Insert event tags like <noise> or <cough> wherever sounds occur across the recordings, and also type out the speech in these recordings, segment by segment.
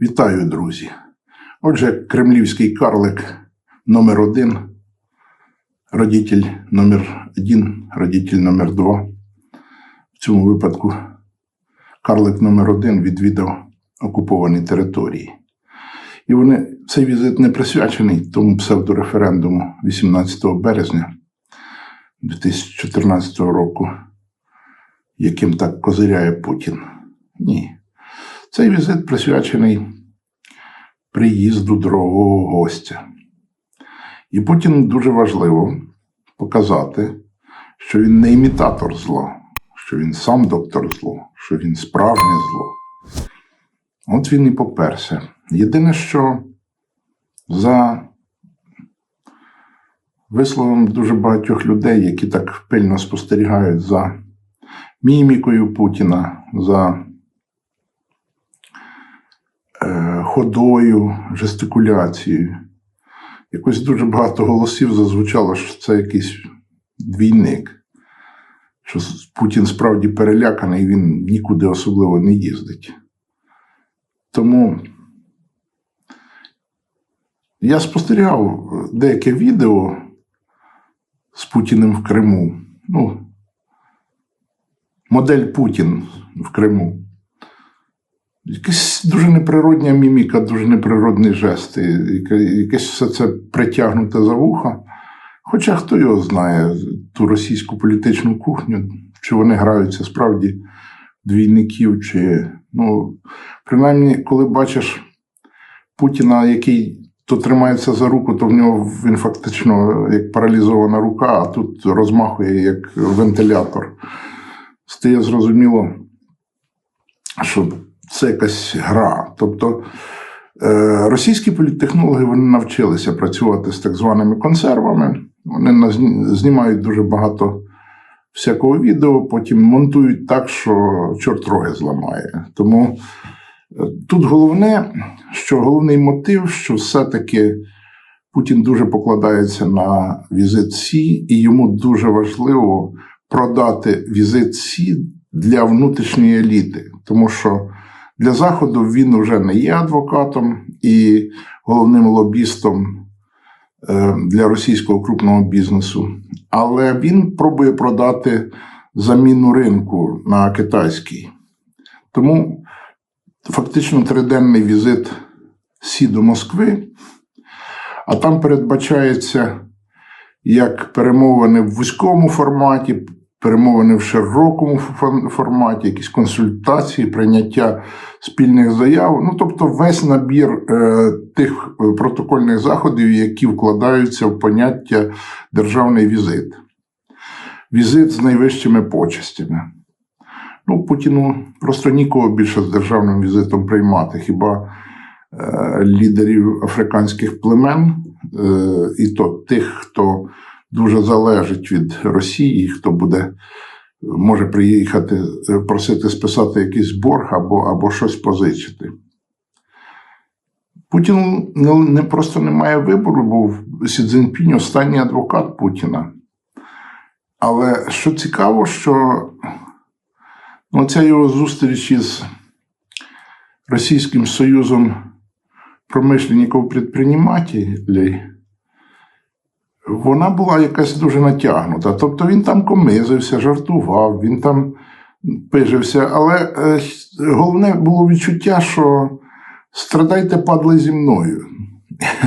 Вітаю, друзі. Отже, кремлівський карлик номер один, родитель номер один, родитель номер два. В цьому випадку карлик номер один відвідав окуповані території. І вони, цей візит не присвячений тому псевдореферендуму 18 березня 2014 року, яким так козиряє Путін. Ні. Цей візит присвячений приїзду дорогого гостя. І Путіну дуже важливо показати, що він не імітатор зла, що він сам доктор зло, що він справжнє зло. От він і поперся. Єдине, що за висловом дуже багатьох людей, які так пильно спостерігають за мімікою Путіна, за е, ходою, жестикуляцією. Якось дуже багато голосів зазвучало, що це якийсь двійник, що Путін справді переляканий, він нікуди особливо не їздить. Тому я спостерігав деяке відео з Путіним в Криму. Ну, модель Путін в Криму. Якась дуже неприродня міміка, дуже неприродні жести, якесь все це притягнуте за вуха. Хоча хто його знає, ту російську політичну кухню, чи вони граються справді двійників, чи ну, принаймні, коли бачиш Путіна, який то тримається за руку, то в нього він фактично як паралізована рука, а тут розмахує як вентилятор. Стає зрозуміло, що це якась гра. Тобто е, російські політтехнологи вони навчилися працювати з так званими консервами. Вони знімають дуже багато всякого відео, потім монтують так, що чорт роги зламає. Тому е, тут головне, що головний мотив, що все-таки Путін дуже покладається на візит Сі, і йому дуже важливо продати візит Сі для внутрішньої еліти, тому що для Заходу він вже не є адвокатом і головним лобістом е, для російського крупного бізнесу, але він пробує продати заміну ринку на китайський. Тому фактично триденний візит Сі до Москви, а там передбачається як перемовини в вузькому форматі, перемовини в широкому форматі, якісь консультації, прийняття спільних заяв. Ну, тобто, весь набір е, тих е, протокольних заходів, які вкладаються в поняття державний візит. Візит з найвищими почестями. Ну, Путіну просто нікого більше з державним візитом приймати, хіба е, лідерів африканських племен, е, і то тих, хто дуже залежить від Росії, хто буде, може приїхати, е, просити списати якийсь борг або, або щось позичити. Путін не, не просто не має вибору, бо Сі Цзіньпінь останній адвокат Путіна. Але що цікаво, що ну, ця його зустріч із Російським Союзом промишленників підприємателів, вона була якась дуже натягнута. Тобто він там комизився, жартував, він там пижився. Але е, головне було відчуття, що страдайте падли зі мною.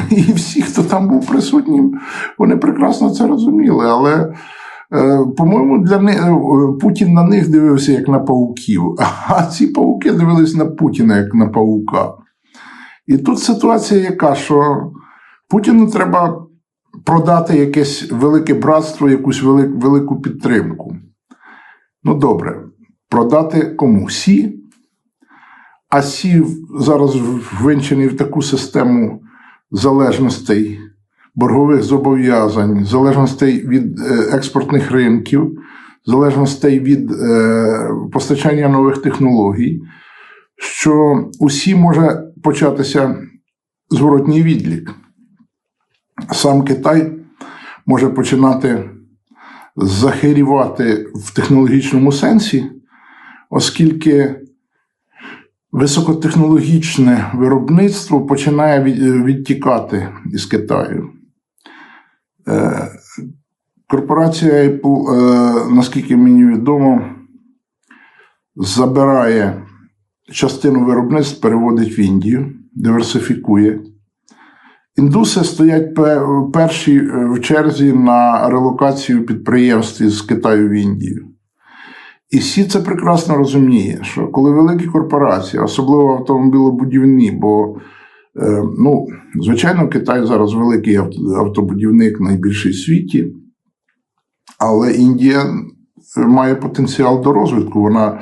І всі, хто там був присутній, вони прекрасно це розуміли. Але, е, по-моєму, для них е, Путін на них дивився як на пауків, а ці пауки дивились на Путіна як на паука. І тут ситуація яка, що Путіну треба продати якесь велике братство, якусь вели- велику підтримку. Ну, добре, продати кому? Сі. А Сі зараз ввинчений в таку систему залежностей, боргових зобов'язань, залежностей від е, експортних ринків, залежностей від е, постачання нових технологій, що усі може початися зворотній відлік. Сам Китай може починати захирівати в технологічному сенсі, оскільки високотехнологічне виробництво починає відтікати із Китаю. Е, Корпорація Apple, е, наскільки мені відомо, забирає частину виробництв, переводить в Індію, диверсифікує. Індуси стоять пе- перші е, в черзі на релокацію підприємств із Китаю в Індію. І всі це прекрасно розуміє, що коли великі корпорації, особливо автомобілебудівні, бо е, ну, звичайно, Китай зараз великий автобудівник, найбільший в світі, але Індія е, має потенціал до розвитку. Вона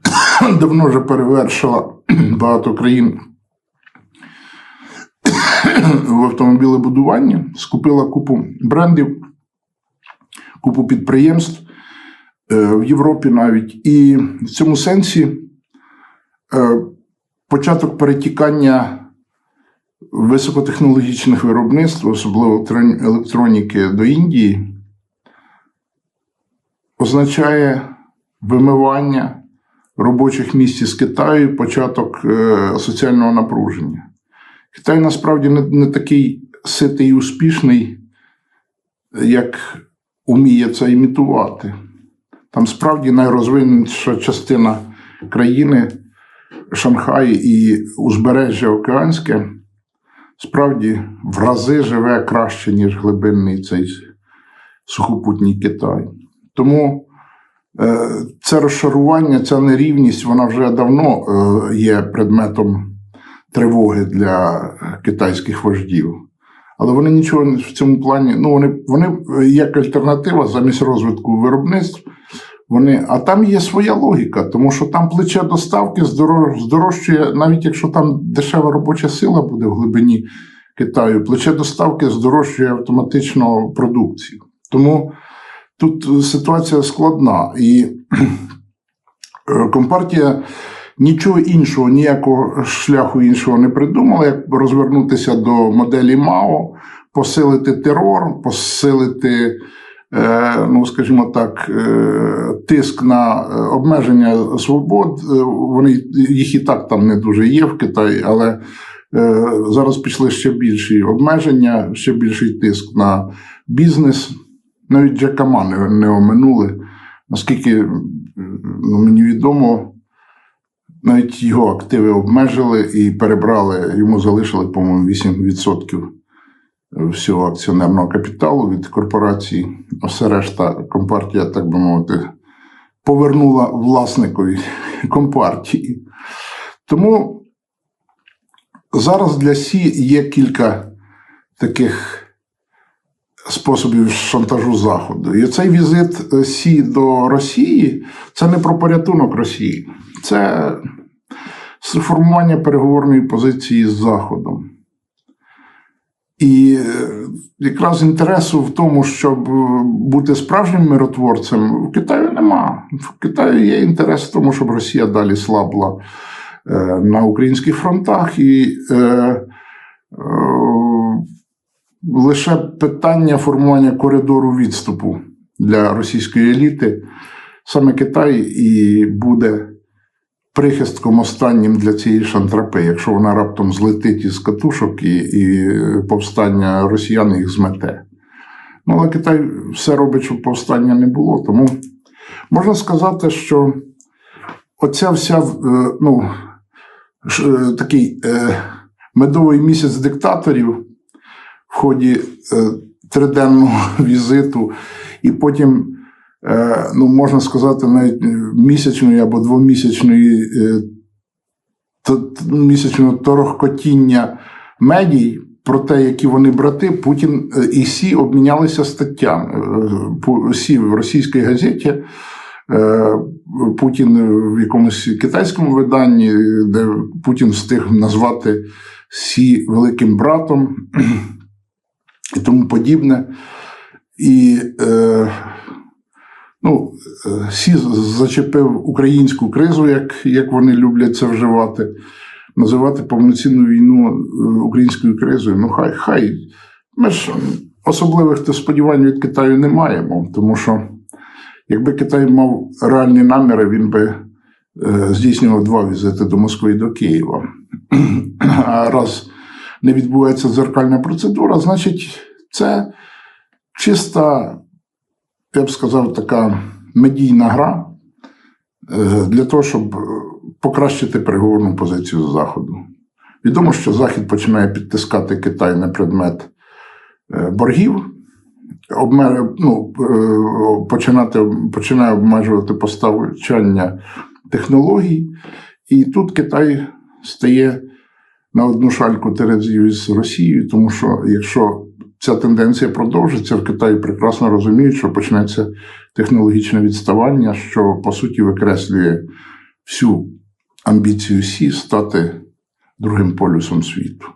<coughs> давно вже перевершила <coughs> багато країн в автомобілебудуванні, скупила купу брендів, купу підприємств е, в Європі навіть. І в цьому сенсі е, початок перетікання високотехнологічних виробництв, особливо електроніки до Індії, означає вимивання робочих місць із Китаю, початок е, соціального напруження. Китай насправді не, не такий ситий і успішний, як уміє це імітувати. Там справді найрозвиненіша частина країни, Шанхай і узбережжя Океанське, справді в рази живе краще, ніж глибинний цей сухопутній Китай. Тому е, це розшарування, ця нерівність, вона вже давно е, є предметом тривоги для китайських вождів. Але вони нічого в цьому плані, ну вони, вони як альтернатива замість розвитку виробництв. Вони, а там є своя логіка, тому що там плече доставки здорожчує, навіть якщо там дешева робоча сила буде в глибині Китаю, плече доставки здорожчує автоматично продукцію. Тому тут ситуація складна. І е, компартія нічого іншого, ніякого шляху іншого не придумала, як розвернутися до моделі МАО, посилити терор, посилити, е, ну скажімо так, е, тиск на е, обмеження свобод. Вони їх і так там не дуже є в Китаї, але зараз пішли ще більші обмеження, ще більший тиск на бізнес. Навіть Джекама не, не оминули. Наскільки ну, мені відомо, навіть його активи обмежили і перебрали, йому залишили, по-моєму, 8% всього акціонерного капіталу від корпорації. Все решта компартія, так би мовити, повернула власникові компартії. Тому зараз для Сі є кілька таких способів шантажу Заходу. І цей візит е, Сі до Росії це не про порятунок Росії, це сформування переговорної позиції з Заходом. І е, якраз інтересу в тому, щоб е, бути справжнім миротворцем, в Китаю нема. В Китаю є інтерес в тому, щоб Росія далі слабла на українських фронтах. І е, лише питання формування коридору відступу для російської еліти. Саме Китай і буде прихистком останнім для цієї шантрапи, якщо вона раптом злетить із катушок і, і повстання росіян їх змете. Ну, але Китай все робить, щоб повстання не було. Тому можна сказати, що оця вся е, ну, е, такий е, медовий місяць диктаторів в ході е, триденного <laughs> візиту, і потім е, ну, можна сказати, навіть місячної або двомісячної е, місячного торохкотіння медій про те, які вони брати, Путін і Сі обмінялися статтями. Сі в російській газеті. Путін в якомусь китайському виданні, де Путін встиг назвати Сі великим братом і тому подібне. І е, ну, е, Сі зачепив українську кризу, як, як вони люблять це вживати, називати повноцінну війну е, українською кризою. Ну, хай, хай. Ми ж особливих сподівань від Китаю не маємо, тому що якби Китай мав реальні наміри, він би е, здійснював два візити до Москви і до Києва. <clears throat> А раз не відбувається дзеркальна процедура, значить, це чиста, я б сказав, така медійна гра е, для того, щоб е, покращити переговорну позицію Заходу. Відомо, що Захід починає підтискати Китай на предмет е, боргів, обме- ну, починати, починає обмежувати постачання технологій, і тут Китай стає на одну шальку терезів із Росією, тому що якщо ця тенденція продовжиться, в Китаї прекрасно розуміють, що почнеться технологічне відставання, що по суті викреслює всю амбіцію Сі стати другим полюсом світу.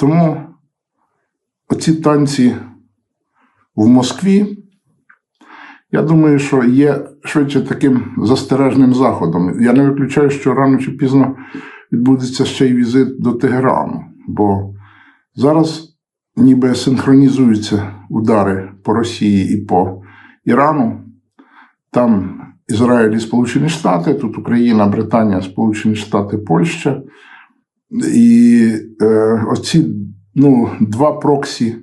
Тому оці танці в Москві, я думаю, що є швидше таким застережним заходом. Я не виключаю, що рано чи пізно відбудеться ще й візит до Тегерану, бо зараз ніби синхронізуються удари по Росії і по Ірану. Там Ізраїль і Сполучені Штати, тут Україна, Британія, Сполучені Штати, Польща. І е, оці ну, два проксі,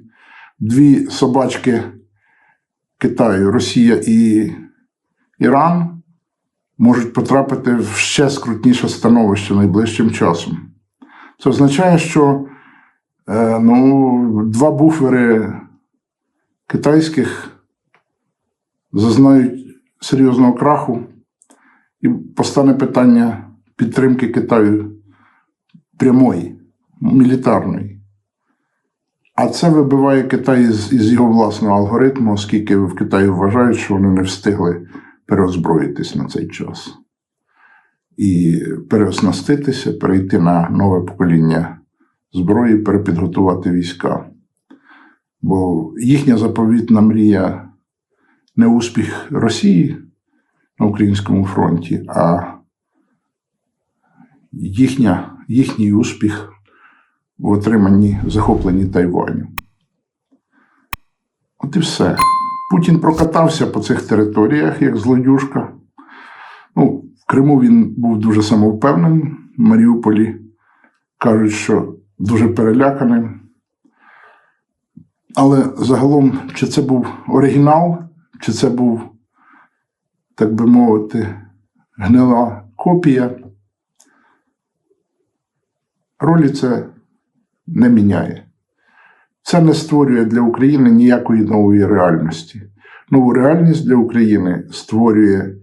дві собачки Китаю, Росія і Іран можуть потрапити в ще скрутніше становище найближчим часом. Це означає, що е, ну, два буфери китайських зазнають серйозного краху, і постане питання підтримки Китаю прямої, мілітарної. А це вибиває Китай із, із його власного алгоритму, оскільки в Китаї вважають, що вони не встигли переозброїтись на цей час. І переоснаститися, перейти на нове покоління зброї, перепідготувати війська. Бо їхня заповітна мрія не успіх Росії на українському фронті, а їхня, їхній успіх в отриманні захопленні Тайваню. От і все. Путін прокатався по цих територіях як злодюжка. Ну, в Криму він був дуже самовпевненим, в Маріуполі кажуть, що дуже переляканим. Але загалом, чи це був оригінал, чи це був, так би мовити, гнила копія, ролі це не міняє. Це не створює для України ніякої нової реальності. Нову реальність для України створює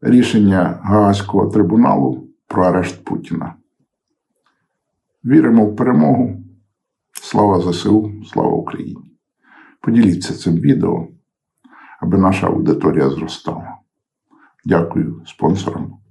рішення Гаазького трибуналу про арешт Путіна. Віримо в перемогу. Слава ЗСУ, слава Україні! Поділіться цим відео, аби наша аудиторія зростала. Дякую спонсорам